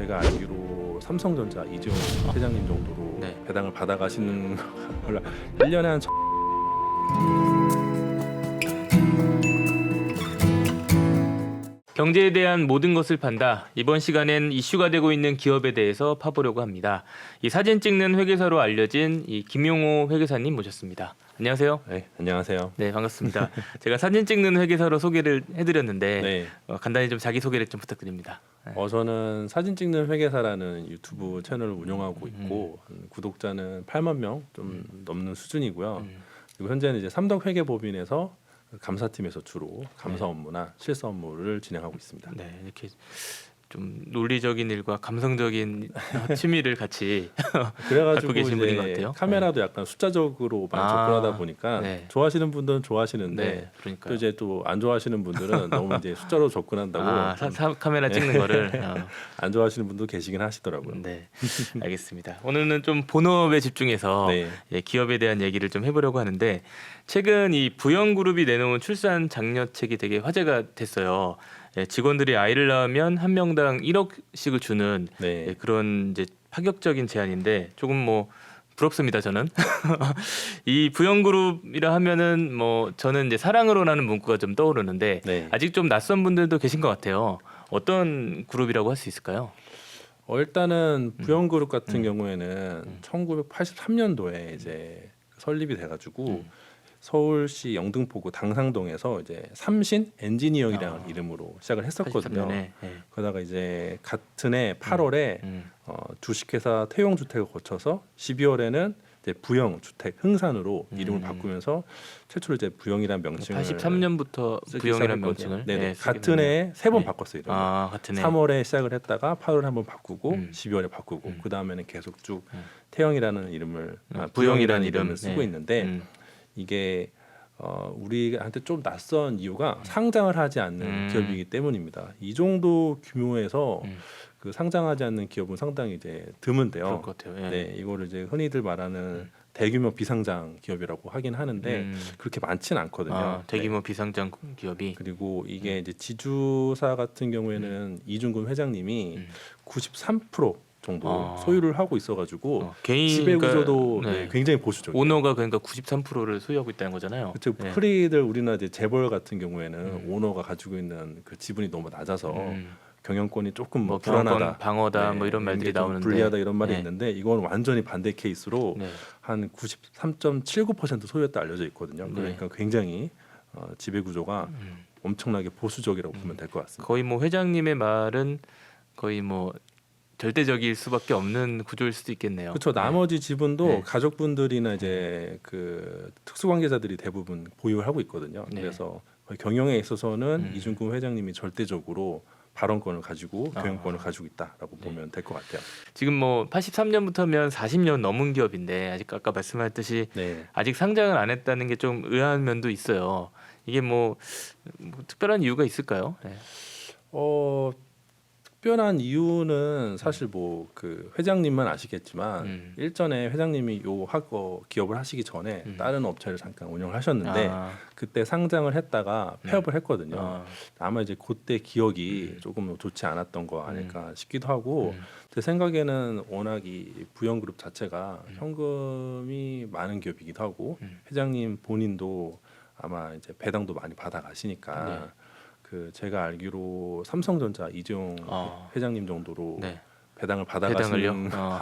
제가 알기로 삼성전자 이재용 회장님 정도로 네. 배당을 받아 가시는 걸로 1년에 한 천- 경제에 대한 모든 것을 판다. 이번 시간엔 이슈가 되고 있는 기업에 대해서 파보려고 합니다. 이 사진 찍는 회계사로 알려진 이 김용호 회계사님 모셨습니다. 안녕하세요. 네, 안녕하세요. 네 반갑습니다. 제가 사진 찍는 회계사로 소개를 해드렸는데 네. 어, 간단히 좀 자기 소개를 좀 부탁드립니다. 네. 어, 저는 사진 찍는 회계사라는 유튜브 채널을 운영하고 있고 한 구독자는 8만 명 좀 넘는 수준이고요. 음. 그리고 현재는 이제 삼덕 회계법인에서 감사팀에서 주로 감사 네. 업무나 실사 업무를 진행하고 있습니다. 네 이렇게 좀 논리적인 일과 감성적인 취미를 같이 그래가지고 계신 분인 것 같아요. 카메라도 약간 숫자적으로 많이 아, 접근하다 보니까 네. 좋아하시는 분들은 좋아하시는데 네 그러니까 또 이제 또 안 좋아하시는 분들은 너무 이제 숫자로 접근한다고 아, 사, 좀 사, 카메라 찍는 거를 어. 안 좋아하시는 분도 계시긴 하시더라고요. 네, 알겠습니다. 오늘은 좀 본업에 집중해서 네. 예, 기업에 대한 얘기를 좀 해보려고 하는데 최근 이 부영 그룹이 내놓은 출산 장려책이 되게 화제가 됐어요. 예, 직원들이 아이를 낳으면 한 명당 1억씩을 주는 네. 예, 그런 이제 파격적인 제안인데 조금 뭐 부럽습니다 저는 이 부영그룹이라 하면은 뭐 저는 이제 사랑으로라는 문구가 좀 떠오르는데 네. 아직 좀 낯선 분들도 계신 것 같아요. 어떤 그룹이라고 할 수 있을까요? 어, 일단은 부영그룹 같은 음. 경우에는 1983년도에 이제 설립이 돼가지고 음. 서울시 영등포구 당상동에서 이제 삼신 엔지니어링이라는 아. 이름으로 시작을 했었거든요. 83년에. 예. 그러다가 이제 같은 해 8월에 음. 어, 주식회사 태용 주택을 거쳐서 12월에는 이제 부영 주택 흥산으로 이름을 음. 바꾸면서 최초로 이제 부영이라는 명칭을 83년부터 쓰기 부영이라는 시작했거든요. 명칭을 네네. 예, 쓰게 같은. 해에 세 번 네. 바꿨어요. 이름을. 아 같은 해 3월에 시작을 했다가 8월에 한번 바꾸고 음. 12월에 바꾸고 음. 그 다음에는 계속 쭉 음. 태영이라는 이름을 아, 아, 부영이라는 부영이라는 이름. 이름을 쓰고 네. 있는데 음. 이게 어, 우리한테 좀 낯선 이유가 상장을 하지 않는 음. 기업이기 때문입니다. 이 정도 규모에서 음. 그 상장하지 않는 기업은 상당히 이제 그럴 드문데요. 것 같아요. 예. 네, 이거를 이제 흔히들 말하는 음. 대규모 비상장 기업이라고 하긴 하는데 음. 그렇게 많지는 않거든요. 아, 네. 대규모 비상장 기업이 그리고 이게 이제 지주사 같은 경우에는 이중근 회장님이 음. 93% 정도 아. 소유를 하고 있어가지고 어, 개인 지배 구조도 그러니까, 네, 네. 굉장히 보수적이에요. 오너가 그러니까 93%를 소유하고 있다는 거잖아요. 그쵸 네. 프리들 우리나라 이제 재벌 같은 경우에는 음. 오너가 가지고 있는 그 지분이 너무 낮아서 음. 경영권이 조금 뭐뭐 불안하다, 방어다 네, 뭐 이런 말들이 나오는데 불리하다 이런 말이 네. 있는데 이건 완전히 반대 케이스로 네. 한 93.79% 소유했다 알려져 있거든요. 네. 그러니까 굉장히 어, 지배 구조가 음. 엄청나게 보수적이라고 보면 될 것 같습니다. 거의 뭐 회장님의 말은 거의 뭐 절대적일 수밖에 없는 구조일 수도 있겠네요. 그렇죠. 나머지 지분도 네. 가족분들이나 이제 그 특수관계자들이 대부분 보유를 하고 있거든요. 네. 그래서 거의 경영에 있어서는 음. 이준근 회장님이 절대적으로 발언권을 가지고 아. 경영권을 가지고 있다라고 네. 보면 될 것 같아요. 지금 뭐 83년부터면 40년 넘은 기업인데 아직 아까 말씀하셨듯이 네. 아직 상장을 안 했다는 게 좀 의아한 면도 있어요. 이게 뭐, 뭐 특별한 이유가 있을까요? 네. 어 특별한 이유는 사실 뭐 그 회장님만 아시겠지만 음. 일전에 회장님이 요 하고 기업을 하시기 전에 음. 다른 업체를 잠깐 운영을 하셨는데 아, 그때 상장을 했다가 폐업을 했거든요. 아, 아마 이제 그때 기억이 음. 조금 좋지 않았던 거 아닐까 싶기도 하고 음. 제 생각에는 워낙 이 부영그룹 자체가 음. 현금이 많은 기업이기도 하고 음. 회장님 본인도 아마 이제 배당도 많이 받아 가시니까 네. 그 제가 알기로 삼성전자 이재용 아. 회장님 정도로 네. 배당을 받아 배당을요? 가시는 어.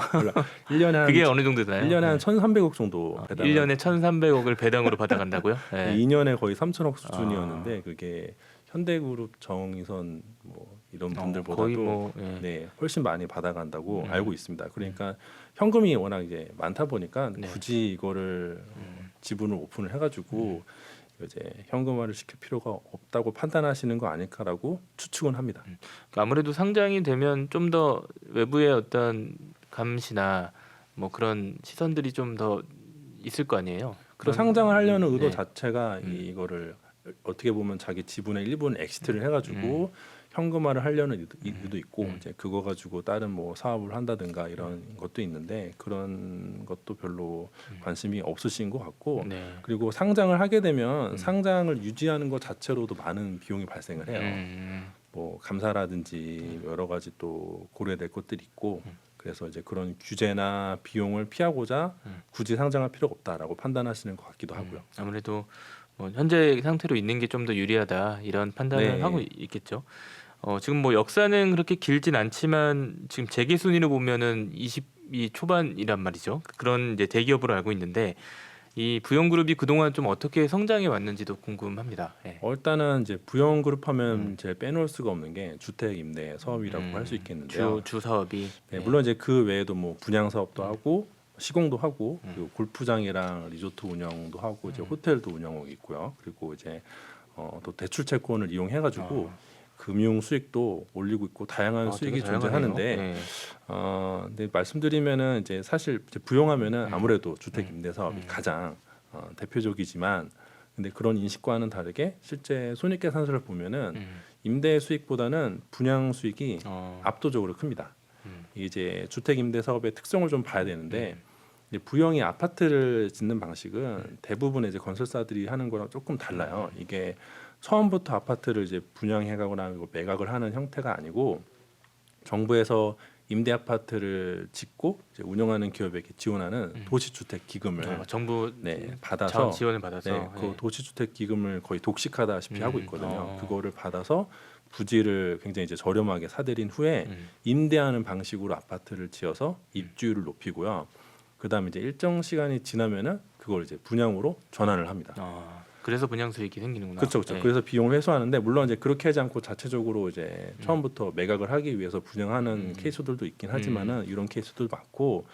1년에 한 그게 어느 정도 되나요? 1년에 한 1,300억 정도 어, 배당을 1년에 1,300억을 배당으로 받아간다고요? 네. 2년에 거의 3천억 아. 수준이었는데 그게 현대그룹 정의선 뭐 이런 어, 분들보다도 거의 뭐 예. 네 훨씬 많이 받아간다고 음. 알고 있습니다. 그러니까 현금이 워낙 이제 많다 보니까 네. 굳이 이거를 음. 지분을 오픈을 해가지고 이제 현금화를 시킬 필요가 없다고 판단하시는 거 아닐까라고 추측은 합니다. 그러니까 아무래도 상장이 되면 좀 더 외부의 어떤 감시나 뭐 그런 시선들이 좀 더 있을 거 아니에요. 그 그런- 상장을 하려는 의도 네. 자체가 음. 이거를 어떻게 보면 자기 지분의 일부는 엑시트를 해가지고 현금화를 하려는 의도, 음. 있고 음. 이제 그거 가지고 다른 뭐 사업을 한다든가 이런 것도 있는데 그런 것도 별로 음. 관심이 없으신 것 같고 네. 그리고 상장을 하게 되면 음. 상장을 유지하는 것 자체로도 많은 비용이 발생을 해요. 음. 뭐 감사라든지 여러 가지 또 고려될 것들이 있고 그래서 이제 그런 규제나 비용을 피하고자 음. 굳이 상장할 필요가 없다라고 판단하시는 것 같기도 하고요. 음, 아무래도 뭐 현재 상태로 있는 게 좀 더 유리하다 이런 판단을 네. 하고 있겠죠. 어, 지금 뭐 역사는 그렇게 길진 않지만 지금 재계 순위로 보면은 20위 초반이란 말이죠. 그런 이제 대기업으로 알고 있는데 이 부영그룹이 그동안 좀 어떻게 성장해 왔는지도 궁금합니다. 예. 어, 일단은 이제 부영그룹 하면 음. 이제 빼놓을 수가 없는 게 주택 임대 사업이라고 음, 할 수 있겠는데요. 주, 주 사업이 네, 예. 물론 이제 그 외에도 뭐 분양 사업도 음. 하고 시공도 하고 음. 그리고 골프장이랑 리조트 운영도 하고 이제 음. 호텔도 운영하고 있고요. 그리고 이제 어, 또 대출 채권을 이용해 가지고 어. 금융 수익도 올리고 있고 다양한 아, 수익이 되게 다양하네요. 존재하는데 예. 어, 근데 말씀드리면은 이제 사실 이제 부용하면은 음. 아무래도 주택 음. 임대 사업이 음. 가장 어, 대표적이지만 근데 그런 인식과는 다르게 실제 손익계산서를 보면은 음. 임대 수익보다는 분양 수익이 어. 압도적으로 큽니다. 음. 이제 주택 임대 사업의 특성을 좀 봐야 되는데 음. 부영이 아파트를 짓는 방식은 대부분의 이제 건설사들이 하는 거랑 조금 달라요. 음. 이게 처음부터 아파트를 이제 분양해가거나 매각을 하는 형태가 아니고 정부에서 임대 아파트를 짓고 운영하는 기업에게 지원하는 음. 도시주택 기금을 어, 정부 네, 받아서 지원을 받아서 네, 그 예. 도시주택 기금을 거의 독식하다시피 음, 하고 있거든요. 어. 그거를 받아서 부지를 굉장히 이제 저렴하게 사들인 후에 음. 임대하는 방식으로 아파트를 지어서 입주율을 높이고요. 그다음에 이제 일정 시간이 지나면은 그걸 이제 분양으로 전환을 합니다. 어, 그래서 분양 수익이 생기는구나. 그렇죠, 그렇죠. 예. 그래서 비용을 회수하는데 물론 이제 그렇게 하지 않고 자체적으로 이제 음. 처음부터 매각을 하기 위해서 분양하는 음. 케이스들도 있긴 하지만은 이런 케이스도 많고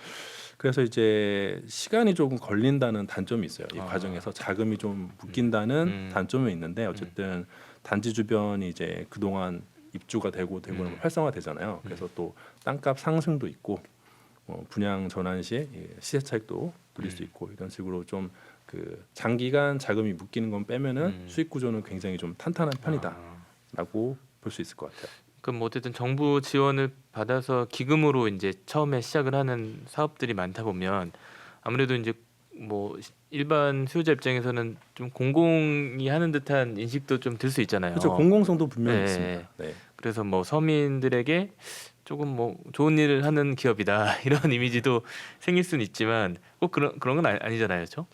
그래서 이제 시간이 조금 걸린다는 단점이 있어요. 이 아. 과정에서 자금이 좀 묶인다는 음. 단점이 있는데 어쨌든 단지 주변이 이제 그동안 입주가 되고 되고 음. 활성화되잖아요. 그래서 또 땅값 상승도 있고 뭐 분양 전환 시에 이 시세 차익도 누릴 수 음. 있고 이런 식으로 좀 그 장기간 자금이 묶이는 건 빼면은 음. 수익 구조는 굉장히 좀 탄탄한 편이다라고 아. 볼수 있을 것 같아요. 그럼 뭐 어쨌든 정부 지원을 받아서 기금으로 이제 처음에 시작을 하는 사업들이 많다 보면 아무래도 이제 뭐 일반 수요자 입장에서는 좀 공공이 하는 듯한 인식도 좀 들 수 있잖아요. 그렇죠. 공공성도 분명히 네. 있습니다. 네. 그래서 뭐 서민들에게 조금 뭐 좋은 일을 하는 기업이다 이런 이미지도 생길 수는 있지만 꼭 그런 그런 건 아니, 아니 잖아요, 그렇죠?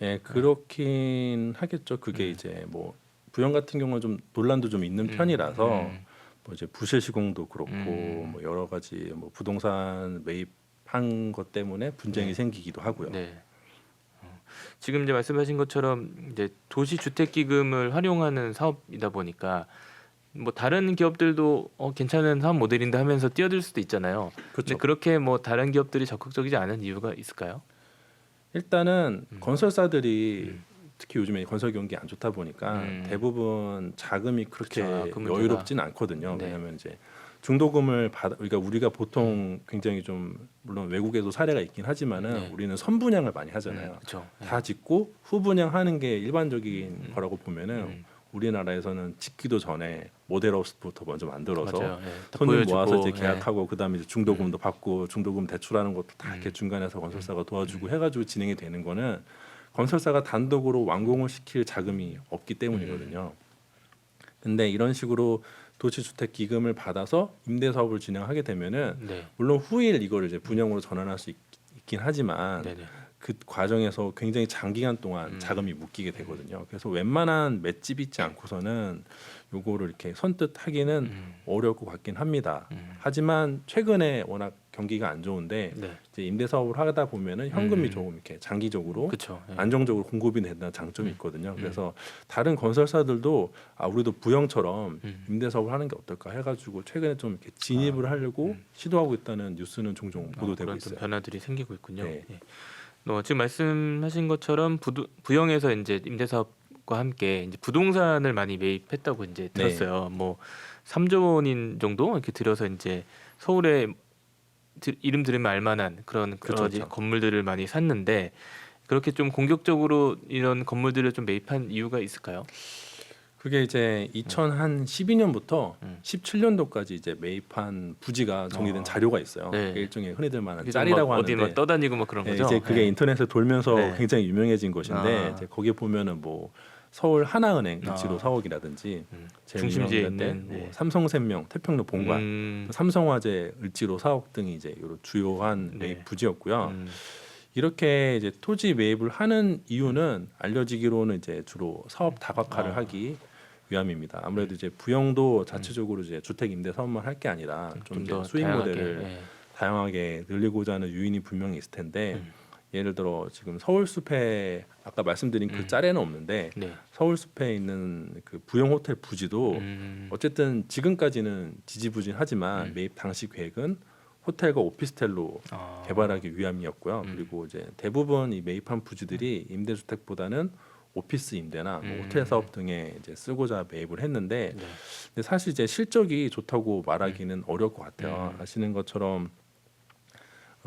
예, 그렇긴 하겠죠. 그게 음. 이제 뭐 부영 같은 경우는 좀 논란도 좀 있는 음, 편이라서 음. 뭐 이제 부실 시공도 그렇고 음. 뭐 여러 가지 뭐 부동산 매입한 것 때문에 분쟁이 네. 생기기도 하고요. 네. 어, 지금 이제 말씀하신 것처럼 이제 도시 주택 기금을 활용하는 사업이다 보니까 뭐 다른 기업들도 어, 괜찮은 사업 모델인데 하면서 뛰어들 수도 있잖아요. 그렇죠. 그렇게 뭐 다른 기업들이 적극적이지 않은 이유가 있을까요? 일단은 음. 건설사들이 음. 특히 요즘에 건설 경기 안 좋다 보니까 음. 대부분 자금이 그렇게 그 문제가. 여유롭진 않거든요. 네. 왜냐하면 이제 중도금을 받아 그러니까 우리가 보통 굉장히 좀 물론 외국에도 사례가 있긴 하지만은 네. 우리는 선분양을 많이 하잖아요. 그렇죠. 다 짓고 후분양하는 게 일반적인 음. 거라고 보면은 음. 우리나라에서는 짓기도 전에 모델하우스부터 먼저 만들어서 맞아요. 예, 다 손님 보여주고, 모아서 이제 예. 계약하고 그다음에 이제 중도금도 받고 중도금 대출하는 것도 다 이렇게 음. 중간에서 건설사가 도와주고 해가지고 진행이 되는 거는 건설사가 단독으로 완공을 시킬 자금이 없기 때문이거든요. 근데 이런 식으로 도시주택 기금을 받아서 임대 사업을 진행하게 되면은 네. 물론 후일 이거를 이제 분양으로 전환할 수 있, 긴 하지만 네네. 그 과정에서 굉장히 장기간 동안 음. 자금이 묶이게 되거든요. 그래서 웬만한 맷집 있지 않고서는 요거를 이렇게 선뜻 하기는 음. 어려울 것 같긴 합니다. 음. 하지만 최근에 워낙 경기가 안 좋은데 네. 이제 임대 사업을 하다 보면은 현금이 음. 조금 이렇게 장기적으로 그렇죠. 예. 안정적으로 공급이 된다는 장점이 음. 있거든요. 음. 그래서 다른 건설사들도 아 우리도 부영처럼 음. 임대 사업을 하는 게 어떨까 해가지고 최근에 좀 이렇게 진입을 하려고 음. 시도하고 있다는 뉴스는 종종 어, 보도되고 그런 좀 있어요. 변화들이 생기고 있군요. 네. 예. 어, 지금 말씀하신 것처럼 부두, 부영에서 이제 임대 사업과 함께 이제 부동산을 많이 매입했다고 이제 네. 들었어요. 뭐 3조 원인 정도 이렇게 들여서 이제 서울에 드- 이름 들으면 알만한 그런 이제 그쵸. 건물들을 많이 샀는데 그렇게 좀 공격적으로 이런 건물들을 좀 매입한 이유가 있을까요? 그게 이제 2012년부터 음. 17년도까지 이제 매입한 부지가 정리된 어. 자료가 있어요. 네. 그게 일종의 흔히들 말하는 짤이라고 막 어디 하는데 막 떠다니고 막 그런 네, 거죠. 이제 그게 네. 인터넷에 돌면서 네. 굉장히 유명해진 것인데 아. 이제 거기에 보면은 뭐 서울 하나은행 아. 을지로 사옥이라든지 음. 중심지에 있는, 뭐 네. 삼성생명, 태평로 본관, 음, 삼성화재, 을지로 사옥 등이 이제 요런 주요한 네. 매입 부지였고요. 음, 이렇게 이제 토지 매입을 하는 이유는 알려지기로는 이제 주로 사업 다각화를 아. 하기 위함입니다. 아무래도 이제 부영도 자체적으로 이제 주택 임대 사업만 할 게 아니라 좀 좀더 수익 다양하게, 모델을 예. 다양하게 늘리고자 하는 유인이 분명히 있을 텐데 음. 예를 들어 지금 서울숲에 아까 말씀드린 그 음. 짤에는 없는데 네. 서울숲에 있는 그 부영 호텔 부지도 음, 어쨌든 지금까지는 지지부진하지만 음. 매입 당시 계획은 호텔과 오피스텔로 아. 개발하기 위함이었고요. 음. 그리고 이제 대부분 이 매입한 부지들이 임대주택보다는 오피스 임대나 뭐 음. 호텔 사업 등에 이제 쓰고자 매입을 했는데 네. 근데 사실 이제 실적이 좋다고 말하기는 어려울 것 같아요. 음. 아시는 것처럼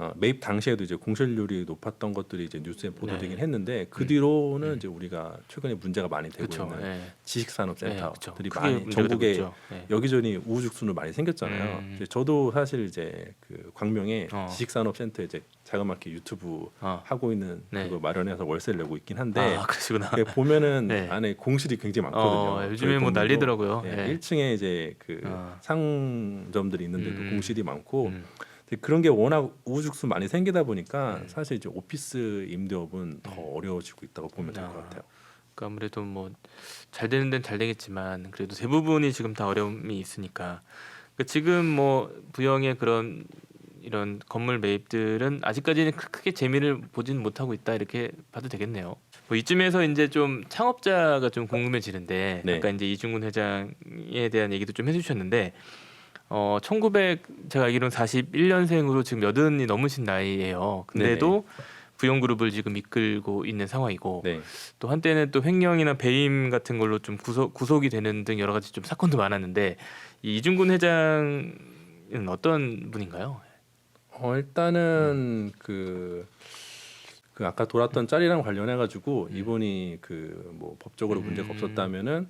어, 매입 당시에도 이제 공실률이 높았던 것들이 이제 뉴스에 보도되긴 네. 했는데 그 음. 뒤로는 음. 이제 우리가 최근에 문제가 많이 되고 그렇죠. 있는 예. 지식산업센터들이 크게 많이 문제가 되고 전국에. 예. 여기저기 우후죽순으로 많이 생겼잖아요. 음. 저도 사실 이제 그 광명에 어. 지식산업센터 이제 자그맣게 유튜브 아. 하고 있는 네. 그거 마련해서 월세를 내고 있긴 한데 아 보면은 네. 안에 공실이 굉장히 많거든요. 어, 요즘에 뭐. 난리더라고요. 예, 예. 1층에 이제 그 아. 상점들이 있는데도 음. 공실이 많고 음. 그런 게 워낙 우후죽순 많이 생기다 보니까 음. 사실 이제 오피스 임대업은 더 어려워지고 있다고 보면 될 것 아. 같아요. 그러니까 아무래도 뭐 잘 되는 데는 잘 되겠지만 그래도 대부분이 지금 다 어려움이 있으니까 그러니까 지금 뭐 부영의 그런 이런 건물 매입들은 아직까지는 크- 크게 재미를 보진 못하고 있다 이렇게 봐도 되겠네요. 뭐 이쯤에서 이제 좀 창업자가 좀 궁금해지는데 네. 아까 이제 이중근 회장에 대한 얘기도 좀 해주셨는데 어 1900 제가 알기로는 41년생으로 지금 여든이 넘으신 나이예요. 근데도 부영 그룹을 지금 이끌고 있는 상황이고 네. 또 한때는 또 횡령이나 배임 같은 걸로 좀 구속 구속이 되는 등 여러 가지 좀 사건도 많았는데 이 이중근 회장은 어떤 분인가요? 어 일단은 그, 그 아까 돌았던 짤이랑 관련해 가지고 음. 이분이 그 뭐 법적으로 문제가 음. 없었다면은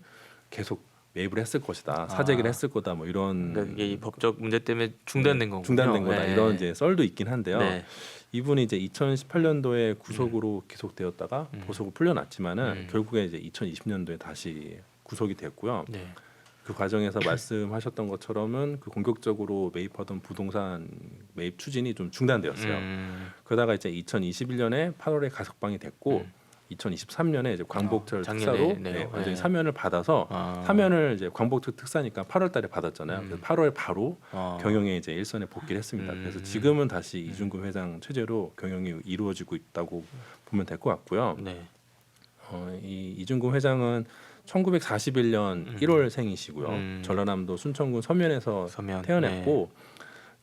계속 매입을 했을 것이다 아. 사재기를 했을 거다 뭐 이런 그러니까 이게 이 법적 문제 때문에 중단된 거군요. 중단된 거다 네. 이런 이제 썰도 있긴 한데요. 네. 이분이 이제 2018년도에 구속으로 기소되었다가 음. 보석을 풀려났지만은 음. 결국에 이제 2020년도에 다시 구속이 됐고요. 네. 그 과정에서 말씀하셨던 것처럼은 그 공격적으로 매입하던 부동산 매입 추진이 좀 중단되었어요. 음. 그러다가 이제 2021년에 8월에 가석방이 됐고 음. 2023년에 이제 광복절 어, 작년에 특사로 네요. 네, 완전히 네. 사면을 받아서 아. 사면을 이제 광복절 특사니까 8월달에 받았잖아요. 음. 그래서 8월 바로 어. 경영에 이제 일선에 복귀를 했습니다. 음. 그래서 지금은 다시 이중근 회장 체제로 경영이 이루어지고 있다고 보면 될 것 같고요. 네. 어, 이 이중근 회장은 1941년 음. 1월생이시고요. 음. 전라남도 순천군 서면에서 서면 태어났고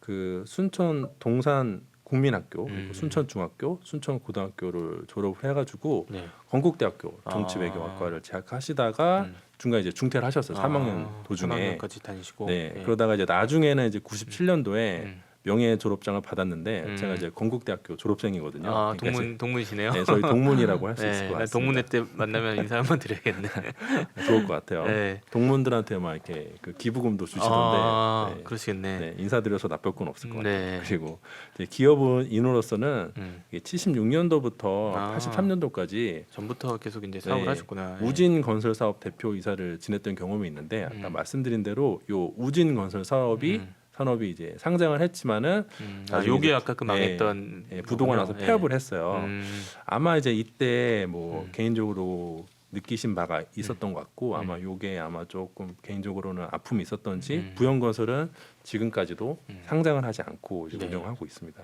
그 순천 동산 국민학교, 음. 순천중학교, 순천고등학교를 졸업해가지고 네. 건국대학교 아. 정치외교학과를 재학하시다가 음. 중간에 이제 중퇴를 하셨어요. 3학년 아, 도중에. 3학년까지 다니시고. 네, 네. 그러다가 이제 나중에는 이제 97년도에 음. 명예 졸업장을 받았는데 음. 제가 이제 건국대학교 졸업생이거든요. 아, 그러니까 동문 동문이시네요. 이제, 네, 저희 동문이라고 할 수 있을 네, 것나 같습니다. 동문회 때 만나면 인사 한번 드려야겠네. 좋을 것 같아요. 네. 동문들한테 막 이렇게 그 기부금도 주시던데 아, 네. 그러시겠네. 네, 인사드려서 나쁠 건 없을 것 같아요. 네. 그리고 이제 기업인으로서는 음. 76년도부터 아. 83년도까지 전부터 계속 이제 사업을 네. 하셨구나. 예. 우진 건설 사업 대표 이사를 지냈던 경험이 있는데 아까 음. 말씀드린 대로 요 우진 건설 사업이 음. 산업이 이제 상장을 했지만은 음. 아, 나중에 요게 이제 아까 그 망했던 예, 부동산 와서 거군요. 폐업을 예. 했어요. 음. 아마 이제 이때 뭐 음. 개인적으로 느끼신 바가 있었던 것 같고 음. 아마 요게 아마 조금 개인적으로는 아픔이 있었던지 음. 부영건설은 지금까지도 음. 상장을 하지 않고 이제 네. 운영하고 있습니다.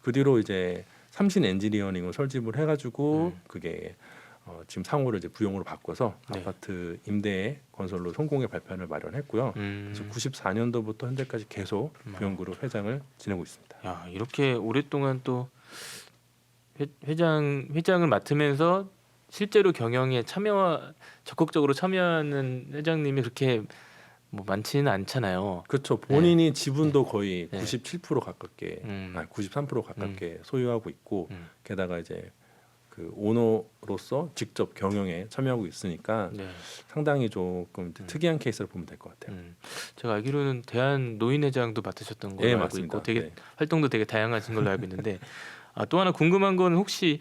그 뒤로 이제 삼신 엔지니어링을 설립을 해가지고 음. 그게 어, 지금 상호를 이제 부용으로 바꿔서 네. 아파트 임대 건설로 성공의 발판을 마련했고요. 음. 그래서 94년도부터 현재까지 계속 음. 부영그룹 회장을 지내고 있습니다. 야 이렇게 오랫동안 또 회, 회장 회장을 맡으면서 실제로 경영에 참여 적극적으로 참여하는 회장님이 그렇게 뭐 많지는 않잖아요. 그렇죠. 본인이 지분도 거의 네. 97% 가깝게, 음. 아니 93% 가깝게 소유하고 있고, 음. 게다가 이제 그 오너로서 직접 경영에 참여하고 있으니까 네. 상당히 조금 음. 특이한 케이스를 보면 될 것 같아요. 음. 제가 알기로는 대한 노인회장도 맡으셨던 걸로 예, 알고 맞습니다. 있고 되게 네. 활동도 되게 다양하신 걸로 알고 있는데 아, 또 하나 궁금한 건 혹시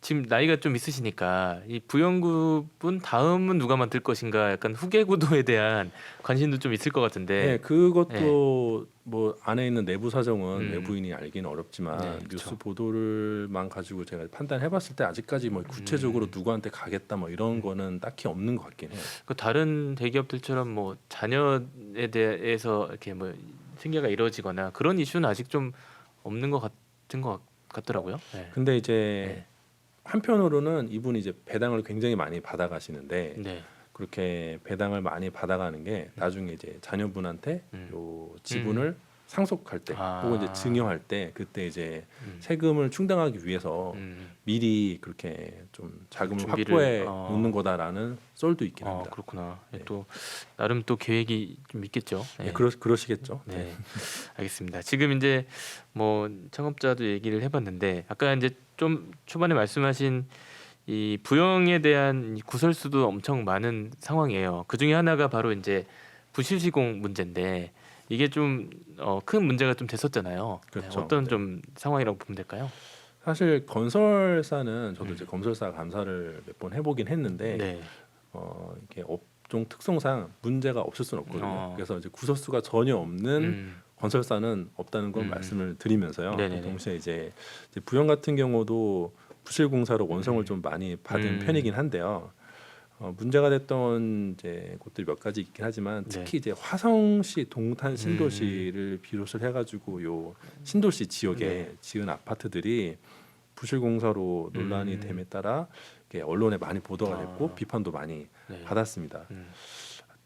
지금 나이가 좀 있으시니까 이 부영급은 다음은 누가 맡을 것인가 약간 후계 구도에 대한 관심도 좀 있을 것 같은데 네, 그것도 뭐 안에 있는 내부 사정은 음. 외부인이 알기는 어렵지만 네, 뉴스 그쵸. 보도를만 가지고 제가 판단해봤을 때 아직까지 뭐 구체적으로 음. 누구한테 가겠다 뭐 이런 거는 딱히 없는 것 같긴 해요. 그 다른 대기업들처럼 뭐 자녀에 대해서 이렇게 뭐 생계가 이루어지거나 그런 이슈는 아직 좀 없는 것 같은 것 같더라고요. 네. 근데 이제 네. 한편으로는 이분이 이제 배당을 굉장히 많이 받아가시는데 네. 그렇게 배당을 많이 받아가는 게 나중에 이제 자녀분한테 음. 요 지분을 상속할 때 아. 혹은 이제 증여할 때 그때 이제 음. 세금을 충당하기 위해서 음. 미리 그렇게 좀 자금을 준비를, 확보해 어. 놓는 거다라는 썰도 있긴 아, 합니다. 그렇구나. 네. 또 나름 또 계획이 좀 있겠죠. 네, 그러, 그러시겠죠. 네, 알겠습니다. 지금 이제 뭐 창업자도 얘기를 해봤는데 아까 이제 좀 초반에 말씀하신 이 부영에 대한 이 구설수도 엄청 많은 상황이에요. 그 중에 하나가 바로 이제 부실 시공 문제인데 이게 좀 어, 큰 문제가 좀 됐었잖아요. 네, 그렇죠. 어떤 네. 좀 상황이라고 보면 될까요? 사실 건설사는 저도 음. 이제 건설사 감사를 몇 번 해보긴 했는데 네. 어, 이게 업종 특성상 문제가 없을 수는 없거든요. 어. 그래서 이제 구설수가 전혀 없는 음, 건설사는 없다는 건 음. 말씀을 드리면서요. 네네네. 동시에 이제, 이제 부영 같은 경우도 부실공사로 원성을 음. 좀 많이 받은 음. 편이긴 한데요. 어, 문제가 됐던 이제 곳들이 몇 가지 있긴 하지만 네. 특히 이제 화성시 동탄 신도시를 비롯을 해가지고 요 신도시 지역에 네. 지은 아파트들이 부실 공사로 논란이 음. 됨에 따라 언론에 많이 보도가 아. 됐고 비판도 많이 네. 받았습니다. 음,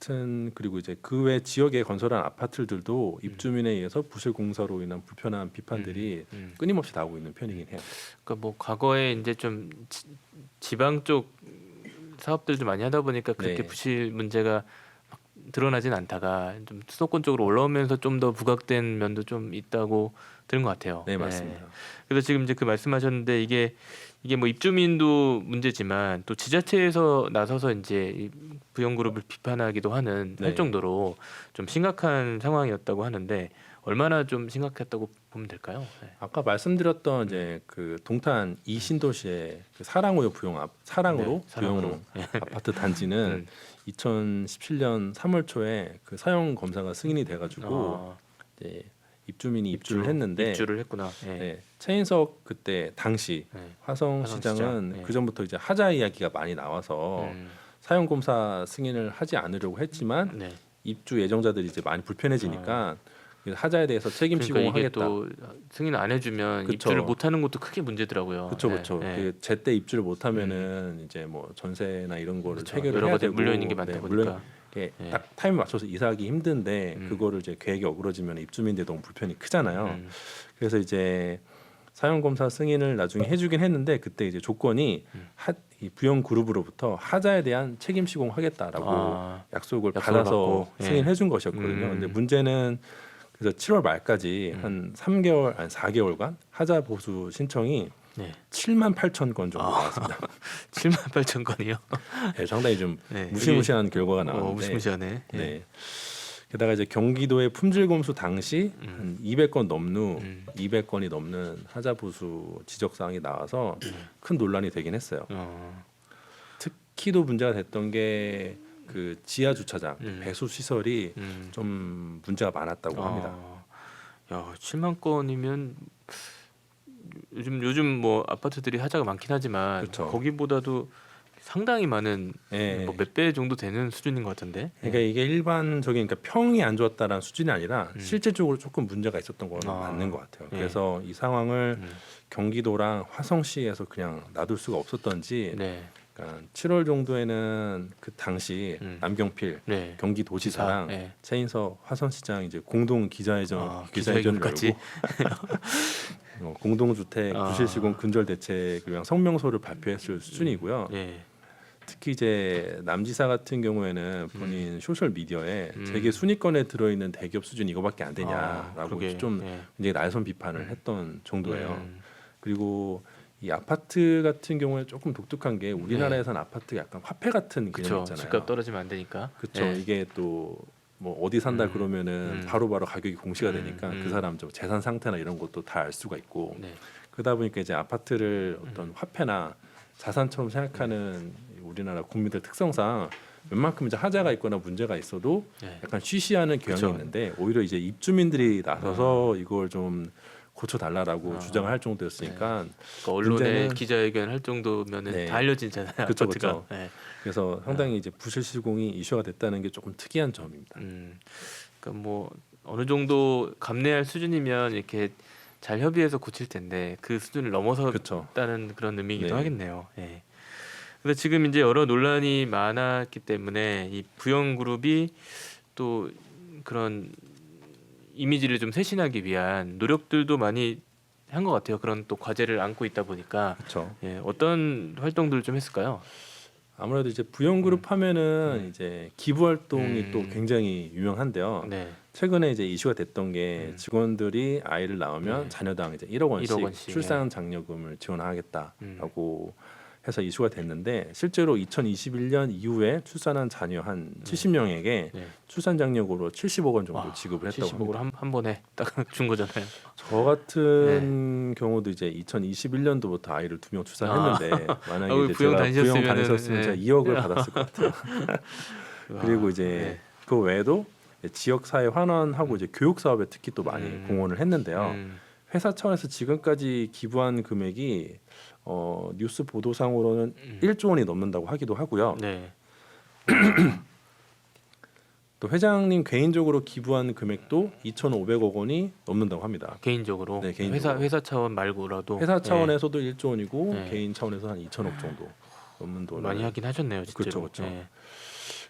하여튼 그리고 이제 그 외 지역에 건설한 아파트들도 음. 입주민에 의해서 부실 공사로 인한 불편한 비판들이 음. 끊임없이 나오고 있는 편이긴 해요. 그러니까 뭐 과거에 이제 좀 지, 지방 쪽 사업들도 많이 하다 보니까 그렇게 네. 부실 문제가 막 드러나진 않다가 좀 수도권 쪽으로 올라오면서 좀 더 부각된 면도 좀 있다고 들은 것 같아요. 네 맞습니다. 그래서 지금 이제 그 말씀하셨는데 이게 이게 뭐 입주민도 문제지만 또 지자체에서 나서서 이제 이 부영 그룹을 비판하기도 하는 네. 할 정도로 좀 심각한 상황이었다고 하는데 얼마나 좀 심각했다고 보면 될까요? 네. 아까 말씀드렸던 이제 그 동탄 이 신도시의 그 사랑호요 부영 앞 사랑으로 네, 사랑으로. 부영 아파트 단지는 음. 2017년 3월 초에 그 사용 검사가 승인이 돼가지고 아, 이제 입주민이 입주를 입주, 했는데 입주를 했구나. 네. 네, 최인석 그때 당시 네. 화성 화성시장, 시장은 네. 그 전부터 이제 하자 이야기가 많이 나와서 음, 사용 검사 승인을 하지 않으려고 했지만 네. 입주 예정자들이 이제 많이 불편해지니까 하자에 대해서 책임 아. 그러니까 이게 시공하겠다. 또 승인 안 해주면 그쵸. 입주를 못 하는 것도 크게 문제더라고요. 그렇죠, 네, 그렇죠. 네. 그 제때 입주를 못하면은 이제 뭐 전세나 이런 거를 그쵸. 해결을 여러 해야 가지 되고 물려 있는 게 많다 네, 보니까. 물론 이게 네. 딱 타임 맞춰서 이사하기 힘든데 음. 그거를 이제 계획이 어그러지면 입주민들 너무 불편이 크잖아요. 음, 그래서 이제 사용 검사 승인을 나중에 해주긴 했는데 그때 이제 조건이 음. 하, 이 부영 그룹으로부터 하자에 대한 책임 시공하겠다라고 아, 약속을 받아서 받고, 예. 승인해 준 것이었거든요. 음. 근데 문제는 그래서 7월 말까지 음. 한 3개월 아니 4개월간 하자 보수 신청이 네. 7만 8천 건 정도 아. 나왔습니다. 7만 8천 건이요. 네, 상당히 좀 네. 무시무시한 결과가 이게- 어, 나왔는데 무시무시하네. 네. 네. 게다가 이제 경기도의 품질 검수 당시 음. 한 200건 넘는 음. 200건이 넘는 하자 보수 지적 사항이 나와서 큰 논란이 되긴 했어요. 어, 특히도 문제가 됐던 게 그 지하 주차장 음. 배수 시설이 음. 좀 문제가 많았다고 합니다. 아, 야, 7만 건이면 요즘 요즘 뭐 아파트들이 하자가 많긴 하지만 그쵸. 거기보다도 상당히 많은 예. 뭐 몇 배 정도 되는 수준인 것 같은데. 그러니까 이게 일반적인 그러니까 평이 안 좋았다라는 수준이 아니라 음. 실질적으로 조금 문제가 있었던 거는 아. 맞는 것 같아요. 예. 그래서 이 상황을 음. 경기도랑 화성시에서 그냥 놔둘 수가 없었던지 네, 그러니까 7월 정도에는 그 당시 음. 남경필 네. 경기도지사랑 네. 최인석 화성시장 이제 공동 기자회견 아, 기자회견까지? 열고 어, 공동주택 아. 부실시공 근절 대책을 위한 성명서를 발표했을 수준이고요. 네. 특히 이제 남지사 같은 경우에는 본인 소셜 미디어에 음. 재계 순위권에 들어있는 대기업 수준 이거밖에 안 아, 되냐라고 그러게. 좀 네. 굉장히 날선 비판을 했던 정도예요. 음. 그리고 이 아파트 같은 경우에 조금 독특한 게 우리나라에선 아파트가 약간 화폐 같은 개념이. 그렇죠. 있잖아요. 집값 떨어지면 안 되니까. 그렇죠. 네. 이게 또 뭐 어디 산다 음. 그러면은 음. 바로바로 가격이 공시가 음, 되니까 음. 그 사람 저 재산 상태나 이런 것도 다 알 수가 있고 네. 그러다 보니까 이제 아파트를 어떤 화폐나 자산처럼 생각하는 우리나라 국민들 특성상 웬만큼 이제 하자가 있거나 문제가 있어도 네. 약간 쉬쉬하는 경향이 그쵸. 있는데 오히려 이제 입주민들이 나서서 이걸 좀 고쳐 달라라고 아. 주장을 할 정도였으니까 그러니까 언론에 문제는- 기자회견 할 정도면은 네. 다 알려지잖아요. 그쵸, 아파트가. 그쵸. 네. 그래서 상당히 이제 부실 시공이 이슈가 됐다는 게 조금 특이한 점입니다. 음, 그러니까 뭐 어느 정도 감내할 수준이면 이렇게 잘 협의해서 고칠 텐데 그 수준을 넘어섰다는 그렇죠. 그런 의미이기도 네. 하겠네요. 예. 근데 지금 이제 여러 논란이 많았기 때문에 이 부영 그룹이 또 그런 이미지를 좀 쇄신하기 위한 노력들도 많이 한 것 같아요. 그런 또 과제를 안고 있다 보니까 그렇죠. 예, 어떤 활동들을 좀 했을까요? 아무래도 이제 부영 그룹 하면은 음. 이제 기부 활동이 음. 또 굉장히 유명한데요. 네, 최근에 이제 이슈가 됐던 게 음. 직원들이 아이를 낳으면 네. 자녀당 이제 1억 원씩, 1억 원씩, 예. 출산 장려금을 지원하겠다라고 음. 해서 이슈가 됐는데 실제로 2021년 이후에 출산한 자녀 한 70명에게 네. 출산 장려금으로 70억 원 정도 와, 지급을 했다고 70억으로 합니다. 한, 한 번에 딱 준 거잖아요. 저 같은 경우도 이제 2021년도부터 아이를 두 명 출산했는데 만약에 아, 이제 부영 제가 부영 다니셨으면은, 다녔었으면 예. 제가 2억을 받았을 것 같아요. 그리고 와, 이제 네. 그 외에도 지역 사회 환원하고 이제 교육 사업에 특히 또 많이 음. 공헌을 했는데요. 음, 회사 차원에서 지금까지 기부한 금액이 어, 뉴스 보도상으로는 음. 1조 원이 넘는다고 하기도 하고요. 네. 또 회장님 개인적으로 기부한 금액도 2,500억 원이 넘는다고 합니다. 개인적으로, 네, 개인적으로. 회사 회사 차원 말고라도 회사 네, 차원에서도 1조 원이고 네. 개인 차원에서 한 2천억 정도 넘는 돈. 많이 하긴 하셨네요, 진짜로. 그렇죠, 그렇죠. 네.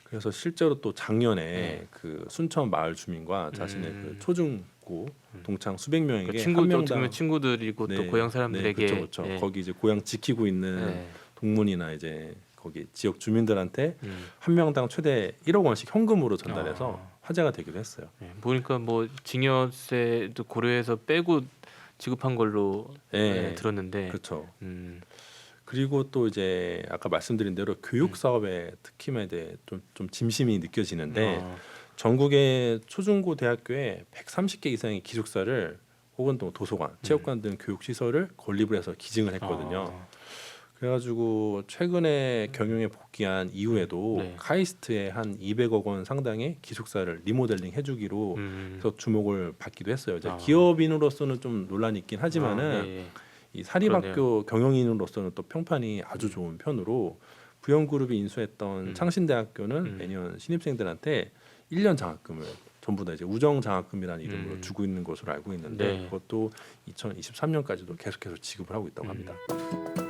그래서 실제로 또 작년에 네. 그 순천 마을 주민과 자신의 음. 그 초중 고 동창 수백 명에게 그한 친구 명당 어쩌면 친구들이고 또 고향 사람들에게 네, 그렇죠, 그렇죠. 예. 거기 이제 고향 지키고 있는 네. 동문이나 이제 거기 지역 주민들한테 음. 한 명당 최대 1억 원씩 현금으로 전달해서 아. 화제가 되기도 했어요. 네. 보니까 뭐 징여세도 고려해서 빼고 지급한 걸로 예, 네, 들었는데 그렇죠. 음, 그리고 또 이제 아까 말씀드린 대로 교육 사업에 특히나 이제 좀, 좀 짐심이 느껴지는데 어, 전국의 초중고 대학교에 130개 이상의 기숙사를 혹은 또 도서관, 체육관 등 교육 시설을 건립을 해서 기증을 했거든요. 어, 그래가지고 최근에 경영에 복귀한 이후에도 네. 카이스트에 한 200억 원 상당의 기숙사를 리모델링 해주기로 음. 해서 주목을 받기도 했어요. 이제 아. 기업인으로서는 좀 논란이 있긴 하지만은 아, 예, 예. 이 사립학교 경영인으로서는 또 평판이 아주 좋은 편으로 부영그룹이 인수했던 음. 창신대학교는 음. 매년 신입생들한테 1년 장학금을 전부 다 이제 우정 장학금이라는 이름으로 음. 주고 있는 것으로 알고 있는데 네. 그것도 2023년까지도 계속해서 지급을 하고 있다고 음. 합니다.